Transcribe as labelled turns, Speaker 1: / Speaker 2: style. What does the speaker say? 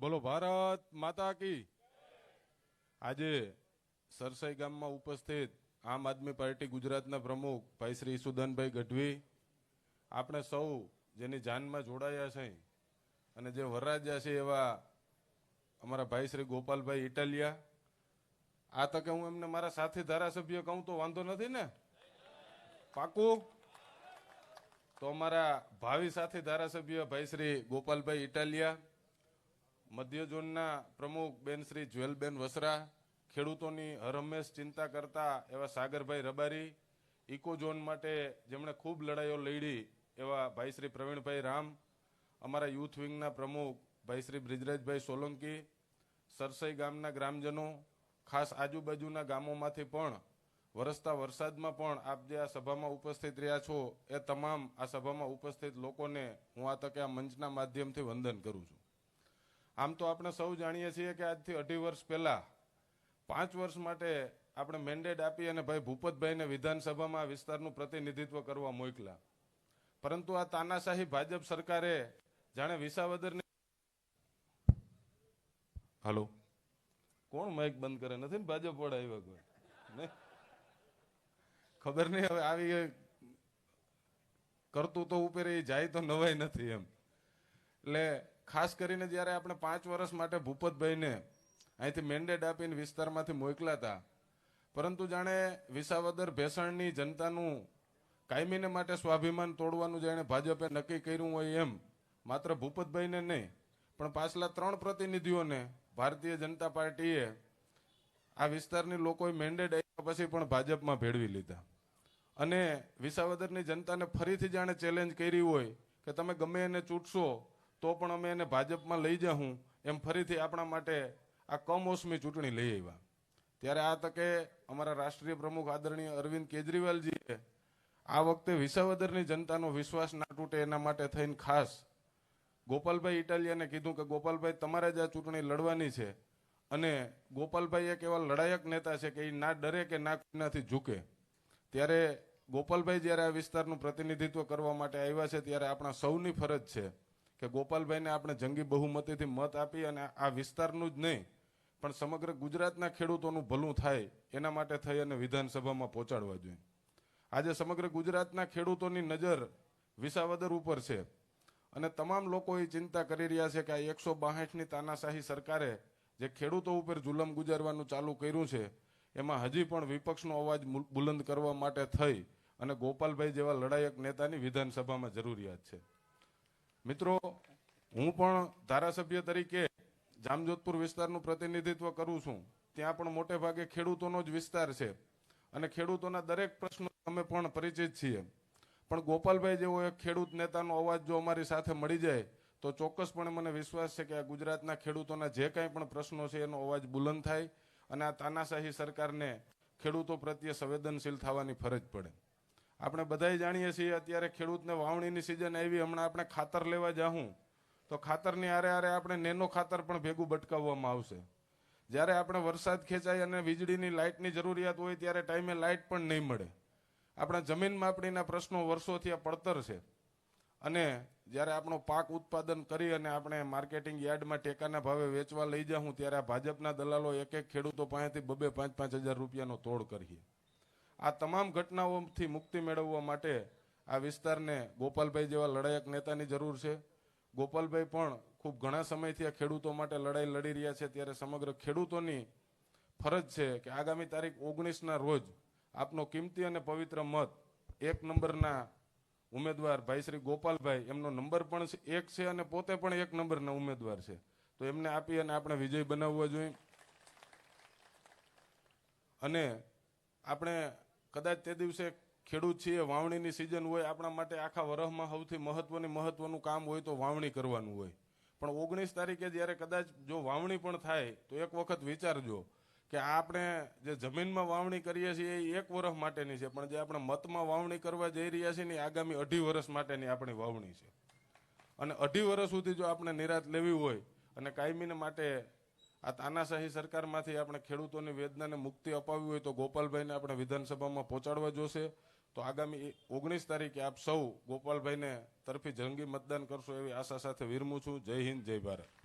Speaker 1: બોલો, ભારત માતા કી. આજે સરસાઈ ગામમાં ઉપસ્થિત આમ આદમી પાર્ટી ગુજરાતના પ્રમુખ ભાઈ શ્રી સુદનભાઈ ગઢવી. આપણે સૌ જેની જાનમાં જોડાયા છે અને જે વરરાજ્યા છે એવા અમારા ભાઈ શ્રી ગોપાલભાઈ ઇટાલિયા. આ તકે હું એમને મારા સાથી ધારાસભ્ય કહું તો વાંધો નથી ને? પાકું? તો અમારા ભાવિ સાથી ધારાસભ્ય ભાઈ શ્રી ગોપાલભાઈ ઇટાલિયા મધ્ય ઝોનના પ્રમુખ બેન શ્રી જ્વેલબેન વસરા, ખેડૂતોની હરહંમેશ ચિંતા કરતા એવા સાગરભાઈ રબારી, ઇકો ઝોન માટે જેમણે ખૂબ લડાઈઓ લડી એવા ભાઈ શ્રી પ્રવીણભાઈ રામ, અમારા યુથ વિંગના પ્રમુખ ભાઈ શ્રી બ્રિજરાજભાઈ સોલંકી, સરસઈ ગામના ગ્રામજનો, ખાસ આજુબાજુના ગામોમાંથી પણ વરસતા વરસાદમાં પણ આપ જે આ સભામાં ઉપસ્થિત રહ્યા છો એ તમામ આ સભામાં ઉપસ્થિત લોકોને હું આ તકે આ મંચના માધ્યમથી વંદન કરું છું. આમ તો આપણે સૌ જાણીએ છીએ કે આજથી અઢી વર્ષ પહેલા, પાંચ વર્ષ માટે આપણે મેન્ડેટ આપી અને ભાઈ ભૂપતભાઈને વિધાનસભામાં વિસ્તારનું પ્રતિનિધિત્વ કરવા મોકલા પરંતુ આ તાનાશાહી ભાજપ સરકારે જાણે વિસાવદરની હાલો. કોણ માઇક બંધ કરે? નથી ને ભાજપ વાળા આવ્યા કોઈ? ખબર નહીં હવે આવી કરતું તો ઉપેરે જાય તો નવાઈ નથી એમ. એટલે ખાસ કરીને જ્યારે આપણે પાંચ વર્ષ માટે ભૂપતભાઈને અહીંથી મેન્ડેટ આપીને વિસ્તારમાંથી મોકલા હતા, પરંતુ જાણે વિસાવદર ભેસણની જનતાનું કાયમીને માટે સ્વાભિમાન તોડવાનું જાણે ભાજપે નક્કી કર્યું હોય એમ માત્ર ભૂપતભાઈને નહીં, પણ પાછલા ત્રણ પ્રતિનિધિઓને ભારતીય જનતા પાર્ટીએ આ વિસ્તારની લોકોએ મેન્ડેટ આપ્યા પછી પણ ભાજપમાં ભેળવી લીધા. અને વિસાવદરની જનતાને ફરીથી જાણે ચેલેન્જ કરી હોય કે તમે ગમે એને ચૂંટશો તો પણ અમે એને ભાજપમાં લઈ જાઉં એમ ફરીથી આપણા માટે આ કમોસમી ચૂંટણી લઈ આવ્યા. ત્યારે આ તકે અમારા રાષ્ટ્રીય પ્રમુખ આદરણીય અરવિંદ કેજરીવાલજીએ આ વખતે વિસાવદરની જનતાનો વિશ્વાસ ના તૂટે એના માટે થઈને ખાસ ગોપાલભાઈ ઇટાલિયાને કીધું કે ગોપાલભાઈ, તમારે જ આ ચૂંટણી લડવાની છે. અને ગોપાલભાઈ એક એવા લડાયક નેતા છે કે એ ના ડરે કે ના કોઈનાથી ઝૂકે. ત્યારે ગોપાલભાઈ જ્યારે આ વિસ્તારનું પ્રતિનિધિત્વ કરવા માટે આવ્યા છે, ત્યારે આપણા સૌની ફરજ છે કે ગોપાલભાઈને આપણે જંગી બહુમતીથી મત આપી અને આ વિસ્તારનું જ નહીં, પણ સમગ્ર ગુજરાતના ખેડૂતોનું ભલું થાય એના માટે થઈ અને વિધાનસભામાં પહોંચાડવા જોઈએ. આજે સમગ્ર ગુજરાતના ખેડૂતોની નજર વિસાવદર ઉપર છે અને તમામ લોકો એ ચિંતા કરી રહ્યા છે કે આ એકસો બાસઠની તાનાશાહી સરકારે જે ખેડૂતો ઉપર જુલમ ગુજારવાનું ચાલુ કર્યું છે, એમાં હજી પણ વિપક્ષનો અવાજ બુલંદ કરવા માટે થઈ અને ગોપાલભાઈ જેવા લડાયક નેતાની વિધાનસભામાં જરૂરિયાત છે. મિત્રો, હું પણ ધારાસભ્ય તરીકે જામજોધપુર વિસ્તારનું પ્રતિનિધિત્વ કરું છું. ત્યાં પણ મોટે ભાગે ખેડૂતોનો જ વિસ્તાર છે અને ખેડૂતોના દરેક પ્રશ્નો અમે પણ પરિચિત છીએ. પણ ગોપાલભાઈ જેવો એક ખેડૂત નેતાનો અવાજ જો અમારી સાથે મળી જાય, તો ચોક્કસપણે મને વિશ્વાસ છે કે આ ગુજરાતના ખેડૂતોના જે કાંઈ પણ પ્રશ્નો છે એનો અવાજ બુલંદ થાય અને આ તાનાશાહી સરકારને ખેડૂતો પ્રત્યે સંવેદનશીલ થવાની ફરજ પડે. આપણે બધાય જાણીએ છીએ અત્યારે ખેડૂતને વાવણીની સિઝન આવી, હમણાં આપણે ખાતર લેવા જાહું. તો ખાતરની આરે આરે આપણે નેનો ખાતર પણ ભેગું બટકાવવામાં આવશે. જ્યારે આપણે વરસાદ ખેંચાય અને વીજળીની લાઇટની જરૂરિયાત હોય ત્યારે ટાઈમે લાઇટ પણ નહીં મળે. આપણા જમીન માપણીના પ્રશ્નો વર્ષોથી આ પડતર છે. અને જ્યારે આપણો પાક ઉત્પાદન કરી અને આપણે માર્કેટિંગ યાર્ડમાં ટેકાના ભાવે વેચવા લઈ જાઉં ત્યારે ભાજપના દલાલો એક એક ખેડૂતો પાસેથી બબે પાંચ પાંચ હજાર રૂપિયાનો તોડ કરીએ. આ તમામ ઘટનાઓથી મુક્તિ મેળવવા માટે આ વિસ્તારને ગોપાલભાઈ જેવા લડાયક નેતાની જરૂર છે. ગોપાલભાઈ પણ ખૂબ ઘણા સમયથી આ ખેડૂતો માટે લડાઈ લડી રહ્યા છે. ત્યારે સમગ્ર ખેડૂતોની ફરજ છે કે આગામી તારીખ ઓગણીસના રોજ આપનો કિંમતી અને પવિત્ર મત એક નંબરના ઉમેદવાર ભાઈ શ્રી ગોપાલભાઈ, એમનો નંબર પણ એક છે અને પોતે પણ એક નંબરના ઉમેદવાર છે. તો એમને આપી અને આપણે વિજય બનાવવો જોઈએ. અને આપણે કદાચ તે દિવસે ખેડૂત છીએ, વાવણીની સિઝન હોય, આપણા માટે આખા વરહમાં સૌથી મહત્વની મહત્વનું કામ હોય તો વાવણી કરવાનું હોય. પણ ઓગણીસ તારીખે જ્યારે કદાચ જો વાવણી પણ થાય, તો એક વખત વિચારજો કે આપણે જે જમીનમાં વાવણી કરીએ છીએ એ એક વર્ષ માટેની છે, પણ જે આપણે મતમાં વાવણી કરવા જઈ રહ્યા છીએ ને આગામી અઢી વર્ષ માટેની આપણી વાવણી છે. અને અઢી વર્ષ સુધી જો આપણે નિરાત લેવી હોય અને કાયમીને માટે આ તાનાશાહી સરકારમાંથી આપણે ખેડૂતોની વેદનાને મુક્તિ અપાવવી હોય તો ગોપાલભાઈને આપણે વિધાનસભામાં પહોંચાડવા જોશે. તો આગામી ઓગણીસ તારીખે આપ સૌ ગોપાલભાઈને તરફી જંગી મતદાન કરશો એવી આશા સાથે વિરમું છું. જય હિન્દ, જય ભારત.